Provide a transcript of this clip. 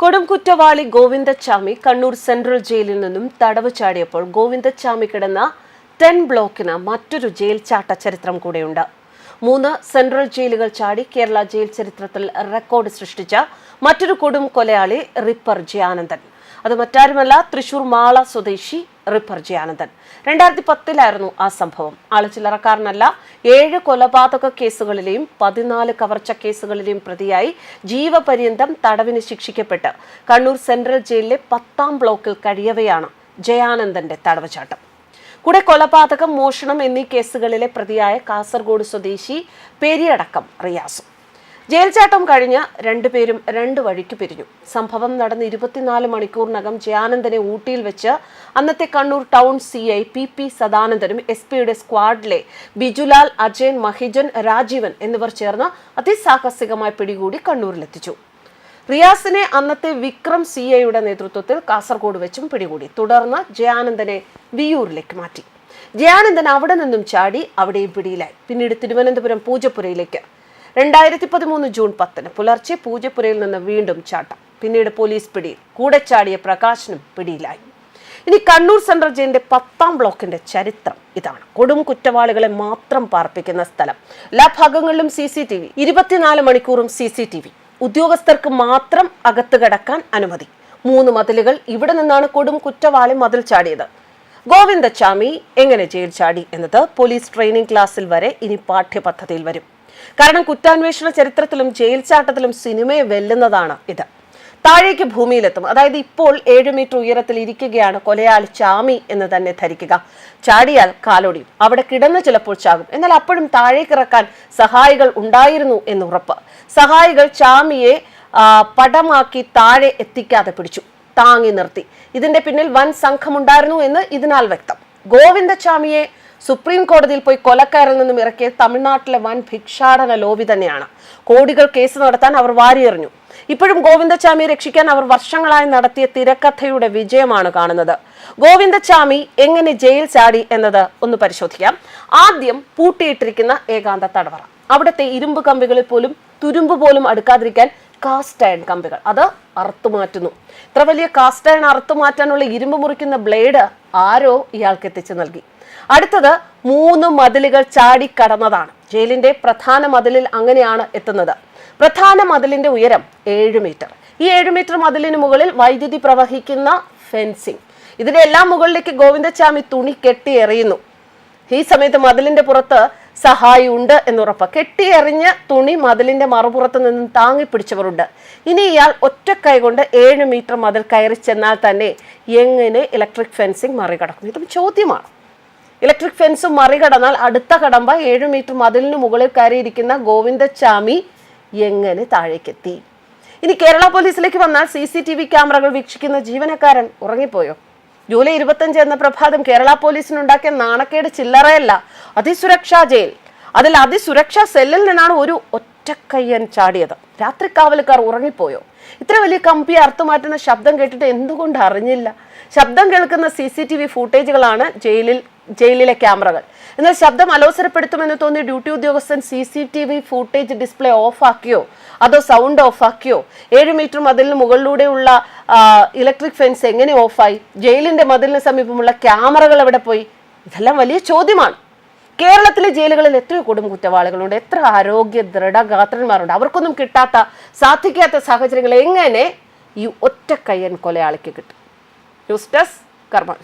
കൊടും കുറ്റവാളി ഗോവിന്ദച്ചാമി കണ്ണൂർ സെൻട്രൽ ജയിലിൽ നിന്നും തടവ് ചാടിയപ്പോൾ ഗോവിന്ദച്ചാമി കിടന്ന ടെൻ ബ്ലോക്കിന് മറ്റൊരു ജയിൽ ചാട്ട ചരിത്രം കൂടെയുണ്ട്. മൂന്ന് സെൻട്രൽ ജയിലുകൾ ചാടി കേരള ജയിൽ ചരിത്രത്തിൽ റെക്കോർഡ് സൃഷ്ടിച്ച മറ്റൊരു കൊടും കൊലയാളി റിപ്പർ ജയാനന്ദൻ. അത് മറ്റാരുമല്ല തൃശൂർ മാള സ്വദേശി റിപ്പർ ആനന്ദൻ രണ്ടായിരത്തി പത്തിലായിരുന്നു ആ സംഭവം. ആൾ ചില്ലറക്കാരനല്ല. ഏഴ് കൊലപാതക കേസുകളിലെയും പതിനാല് കവർച്ച കേസുകളിലെയും പ്രതിയായി ജീവപര്യന്തം തടവിന് ശിക്ഷിക്കപ്പെട്ട് കണ്ണൂർ സെൻട്രൽ ജയിലിലെ പത്താം ബ്ലോക്കിൽ കഴിയവെയാണ് ജയാനന്ദന്റെ തടവുചാട്ടം. കൂടെ കൊലപാതകം മോഷണം എന്നീ കേസുകളിലെ പ്രതിയായ കാസർഗോഡ് സ്വദേശി പെരിയടക്കം റിയാസും. ജയിൽ ചാട്ടം കഴിഞ്ഞ് രണ്ടുപേരും രണ്ട് വഴിക്ക് പിരിഞ്ഞു. സംഭവം നടന്ന് ഇരുപത്തിനാല് മണിക്കൂറിനകം ജയാനന്ദനെ ഊട്ടിയിൽ വെച്ച് അന്നത്തെ Kannur town C I P P സദാനന്ദനും S പിയുടെ സ്ക്വാഡിലെ ബിജുലാൽ അജയൻ മഹിജൻ രാജീവൻ എന്നിവർ ചേർന്ന് അതിസാഹസികമായി പിടികൂടി കണ്ണൂരിലെത്തിച്ചു. റിയാസിനെ അന്നത്തെ വിക്രം സി ഐയുടെ നേതൃത്വത്തിൽ കാസർഗോഡ് വെച്ചും പിടികൂടി. തുടർന്ന് ജയാനന്ദനെ വിയൂരിലേക്ക് മാറ്റി. ജയാനന്ദൻ അവിടെ നിന്നും ചാടി അവിടെയും പിടിയിലായി. പിന്നീട് തിരുവനന്തപുരം പൂജപ്പുരയിലേക്ക് രണ്ടായിരത്തി പതിമൂന്ന് ജൂൺ പത്തിന് പുലർച്ചെ പൂജപ്പുരയിൽ നിന്ന് വീണ്ടും ചാട്ടം. പിന്നീട് പോലീസ് പിടിയിൽ. കൂടെ ചാടിയ പ്രകാശനും പിടിയിലായി. ഇനി കണ്ണൂർ സെൻട്രൽ ജയിലിന്റെ പത്താം ബ്ലോക്കിന്റെ ചരിത്രം ഇതാണ്. കൊടും കുറ്റവാളികളെ മാത്രം പാർപ്പിക്കുന്ന സ്ഥലം. എല്ലാ ഭാഗങ്ങളിലും സി സി ടി വി. ഇരുപത്തിനാല് മണിക്കൂറും സി സി ടി വി. ഉദ്യോഗസ്ഥർക്ക് മാത്രം അകത്ത് കടക്കാൻ അനുമതി. മൂന്ന് മതിലുകൾ ഇവിടെ നിന്നാണ് കൊടും കുറ്റവാളി മതിൽ ചാടിയത്. ഗോവിന്ദച്ചാമി എങ്ങനെ ജയിൽ ചാടി എന്നത് പോലീസ് ട്രെയിനിങ് ക്ലാസ്സിൽ വരെ ഇനി പാഠ്യപദ്ധതിയിൽ വരും. കാരണം കുറ്റാന്വേഷണ ചരിത്രത്തിലും ജയിൽ ചാട്ടത്തിലും സിനിമയെ വെല്ലുന്നതാണ് ഇത്. താഴേക്ക് ഭൂമിയിലെത്തും. അതായത് ഇപ്പോൾ ഏഴ് മീറ്റർ ഉയരത്തിൽ ഇരിക്കുകയാണ് കൊലയാൽ ചാമി എന്ന് തന്നെ ധരിക്കുക. ചാടിയാൽ കാലൊടിയും. അവിടെ കിടന്ന് ചിലപ്പോൾ ചാകും. എന്നാൽ അപ്പോഴും താഴേക്കിറക്കാൻ സഹായികൾ ഉണ്ടായിരുന്നു എന്നുറപ്പ് സഹായികൾ ചാമിയെ പടമാക്കി താഴെ എത്തിക്കാതെ പിടിച്ചു. താങ്ങി നിർത്തി. ഇതിന്റെ പിന്നിൽ വൻ സംഘമുണ്ടായിരുന്നു എന്ന് ഇതിനാൽ വ്യക്തം. ഗോവിന്ദചാമിയെ സുപ്രീം കോടതിയിൽ പോയി കൊലക്കാരിൽ നിന്നും ഇറക്കിയ തമിഴ്നാട്ടിലെ വൻ ഭിക്ഷാടന ലോബി തന്നെയാണ്. കോടികൾ കേസ് നടത്താൻ അവർ വാരിയെറിഞ്ഞു. ഇപ്പോഴും ഗോവിന്ദചാമിയെ രക്ഷിക്കാൻ അവർ വർഷങ്ങളായി നടത്തിയ തിരക്കഥയുടെ വിജയമാണ് കാണുന്നത്. ഗോവിന്ദചാമി എങ്ങനെ ജയിൽ ചാടി എന്നത് ഒന്ന് പരിശോധിക്കാം. ആദ്യം പൂട്ടിയിട്ടിരിക്കുന്ന ഏകാന്ത തടവറ. അവിടുത്തെ ഇരുമ്പ് കമ്പികളിൽ പോലും തുരുമ്പ് പോലും അടുക്കാതിരിക്കാൻ കാസ്റ്റ് അയൺ കമ്പികൾ. അത് അറുത്തുമാറ്റുന്നു ഇത്ര വലിയ കാസ്റ്റ് അയൺ അറുത്തുമാറ്റാനുള്ള ഇരുമ്പ് മുറിക്കുന്ന ബ്ലേഡ് ആരോ ഇയാൾക്ക് എത്തിച്ചു നൽകി. അടുത്തത് മൂന്ന് മതിലുകൾ ചാടിക്കടന്നതാണ് ജയിലിന്റെ പ്രധാന മതിലിൽ അങ്ങനെയാണ് എത്തുന്നത്. പ്രധാന മതിലിന്റെ ഉയരം ഏഴ് മീറ്റർ. ഈ ഏഴ് മീറ്റർ മതിലിന് മുകളിൽ വൈദ്യുതി പ്രവഹിക്കുന്ന ഫെൻസിങ് ഇതിന്റെ എല്ലാം മുകളിലേക്ക് ഗോവിന്ദച്ചാമി തുണി കെട്ടി എറിയുന്നു. ഈ സമയത്ത് മതിലിന്റെ പുറത്ത് സഹായി ഉണ്ട് എന്നുറപ്പ് കെട്ടിയെറിഞ്ഞ് തുണി മതിലിന്റെ മറുപുറത്ത് നിന്നും താങ്ങി പിടിച്ചവരുണ്ട്. ഇനി ഇയാൾ ഒറ്റക്കൈ കൊണ്ട് ഏഴ് മീറ്റർ മതിൽ കയറി ചെന്നാൽ തന്നെ എങ്ങനെ ഇലക്ട്രിക് ഫെൻസിങ് മറികടക്കും? ഇതും ചോദ്യമാണ്. ഇലക്ട്രിക് ഫെൻസ് മറികടന്നാൽ അടുത്ത കടമ്പ ഏഴ് മീറ്റർ മതിലിന് മുകളിൽ കയറിയിരിക്കുന്ന ഗോവിന്ദച്ചാമി എങ്ങനെ താഴേക്കെത്തി? ഇനി കേരള പോലീസിലേക്ക് വന്നാൽ സി സി ടി വി ക്യാമറകൾ വീക്ഷിക്കുന്ന ജീവനക്കാരൻ ഉറങ്ങിപ്പോയോ? ജൂലൈ ഇരുപത്തഞ്ച് എന്ന പ്രഭാതം കേരള പോലീസിനുണ്ടാക്കിയ നാണക്കേട് ചില്ലറയല്ല അതിസുരക്ഷാ ജയിൽ. അതിൽ അതിസുരക്ഷാ സെല്ലിൽ നിന്നാണ് ഒരു ഒറ്റക്കയ്യൻ ചാടിയത്. രാത്രി കാവലുകാർ ഉറങ്ങിപ്പോയോ? ഇത്ര വലിയ കമ്പി അറുത്തുമാറ്റുന്ന ശബ്ദം കേട്ടിട്ട് എന്തുകൊണ്ട് അറിഞ്ഞില്ല? ശബ്ദം കേൾക്കുന്ന സി സി ടി വി ഫൂട്ടേജുകളാണ് ജയിലിൽ ജയിലിലെ ക്യാമറകൾ. എന്നാൽ ശബ്ദം അലോസരപ്പെടുത്തുമെന്ന് തോന്നി ഡ്യൂട്ടി ഉദ്യോഗസ്ഥൻ C C T V footage display ഓഫാക്കിയോ? അതോ സൗണ്ട് ഓഫാക്കിയോ? ഏഴ് മീറ്റർ മതിലിന് മുകളിലൂടെയുള്ള ഇലക്ട്രിക് ഫെൻസ് എങ്ങനെ ഓഫായി? ജയിലിന്റെ മതിലിന് സമീപമുള്ള ക്യാമറകൾ എവിടെ പോയി? ഇതെല്ലാം വലിയ ചോദ്യമാണ്. കേരളത്തിലെ ജയിലുകളിൽ എത്രയോ കൊടും കുറ്റവാളികളുണ്ട് എത്ര ആരോഗ്യ ദൃഢഗാത്രന്മാരുണ്ട്. അവർക്കൊന്നും കിട്ടാത്ത സാധിക്കാത്ത സാഹചര്യങ്ങൾ എങ്ങനെ ഈ ഒറ്റക്കയ്യൻ കൊലയാളിക്ക് കിട്ടും? ന്യൂസ് ഡെസ്ക് കർമ്മ